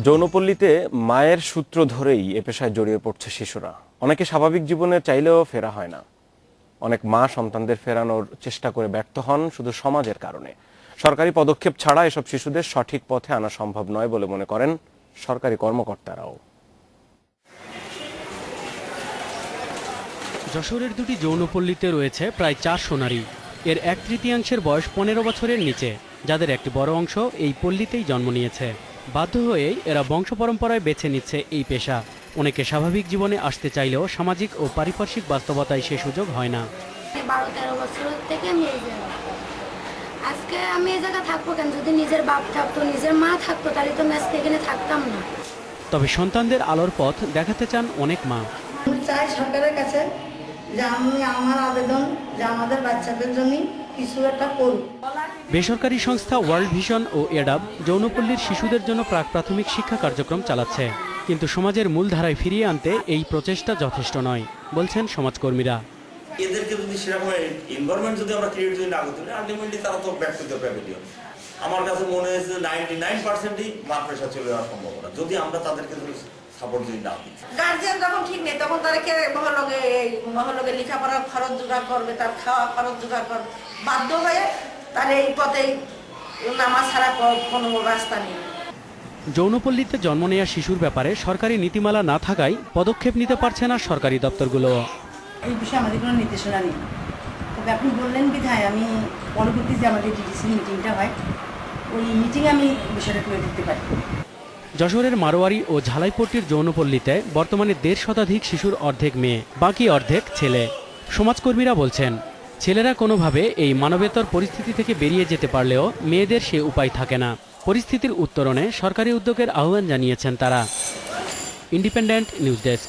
যৌনপল্লীতে মায়ের সূত্র ধরেই এ পেশায় জড়িয়ে পড়ছে শিশুরা। অনেকে স্বাভাবিক জীবনে চাইলেও ফেরা হয় না। অনেক মা সন্তানদের ফেরানোর চেষ্টা করে ব্যর্থ হন শুধু সমাজের কারণে। সরকারি পদক্ষেপ ছাড়া এসব শিশুদের সঠিক পথে আনা সম্ভব নয় বলে মনে করেন সরকারি কর্মকর্তারাও। যশোরের দুটি যৌনপল্লীতে রয়েছে প্রায় চারশো নারী। এর এক তৃতীয়াংশের বয়স পনেরো বছরের নিচে, যাদের একটি বড় অংশ এই পল্লীতেই জন্ম নিয়েছে। বাধ্য হয়েই এরা বংশ পরম্পরায় বেছে নিচ্ছে এই পেশা। অনেকে স্বাভাবিক জীবনে আসতে চাইলেও সামাজিক ও পারিপার্শ্বিক বাস্তবতায় সে সুযোগ হয় না। বারো তেরো বছর থেকে আমি এই জায়গায় আজকে আমি এই জায়গায় থাকব কেন? যদি নিজের বাপ থাকতো নিজের মা থাকতো তাহলে তো আমি আজকে এখানে থাকতাম না। তবে সন্তানদের আলোর পথ দেখাতে চান অনেক মা। আমি চাই সরকারের কাছে যে আমি আমার আবেদন যে আমাদের বাচ্চাদের জন্য কিছু একটা করুক। বেসরকারি সংস্থা ওয়ার্ল্ড ভিশন ও এডাব যৌনপল্লীর শিশুদের জন্য প্রাক প্রাথমিক শিক্ষা কার্যক্রম চালাচ্ছে। কিন্তু সমাজের মূলধারায় ফিরিয়ে আনতে এই প্রচেষ্টা যথেষ্ট নয় বলছেন সমাজকর্মীরা। এদেরকে যদি সেরকম এনভায়রনমেন্ট যদি আমরা ক্রিয়েট যদি না করতে পারি আলটিমেটলি তারা তো ব্যাক টু দ্য প্যাভিলিয়ন আমার কাছে মনে হয়েছে নাইনটি নাইন পার্সেন্টই মা প্রেশার চলে যাওয়ার সম্ভাবনা যদি আমরা তাদেরকে সাপোর্ট যদি না দিই। গার্জিয়ান যখন ঠিক নেই তখন তাদেরকে মহলগে মহলগে লেখাপড়ার খরচ জোগাড় করবে তার খাওয়া খরচ জোগাড় করবে। বাধ্য হয়ে তার এই পথেই নামাজ ছাড়া কোনো রাস্তা নেই। যৌনপল্লীতে জন্ম নেওয়া শিশুর ব্যাপারে সরকারি নীতিমালা না থাকায় পদক্ষেপ নিতে পারছে না সরকারি দপ্তরগুলো। এই বিষয়ে আমাদের কোনো নির্দেশনা নেই। তবে আপনি বললেন বিধায় আমি পরবর্তী যে আমাদের ডিডিসি মিটিংটা হয় ওই মিটিংয়ে আমি বিষয়টা তুলে দিতে পারি। যশোরের মারোয়ারি ও ঝালাইপট্টির যৌনপল্লীতে বর্তমানে দেড় শতাধিক শিশুর অর্ধেক মেয়ে বাকি অর্ধেক ছেলে। সমাজকর্মীরা বলছেন ছেলেরা কোনোভাবে এই মানবেতর পরিস্থিতি থেকে বেরিয়ে যেতে পারলেও মেয়েদের সে উপায় থাকে না। পরিস্থিতির উত্তরণে সরকারি উদ্যোগের আহ্বান জানিয়েছেন তারা। Independent news desk.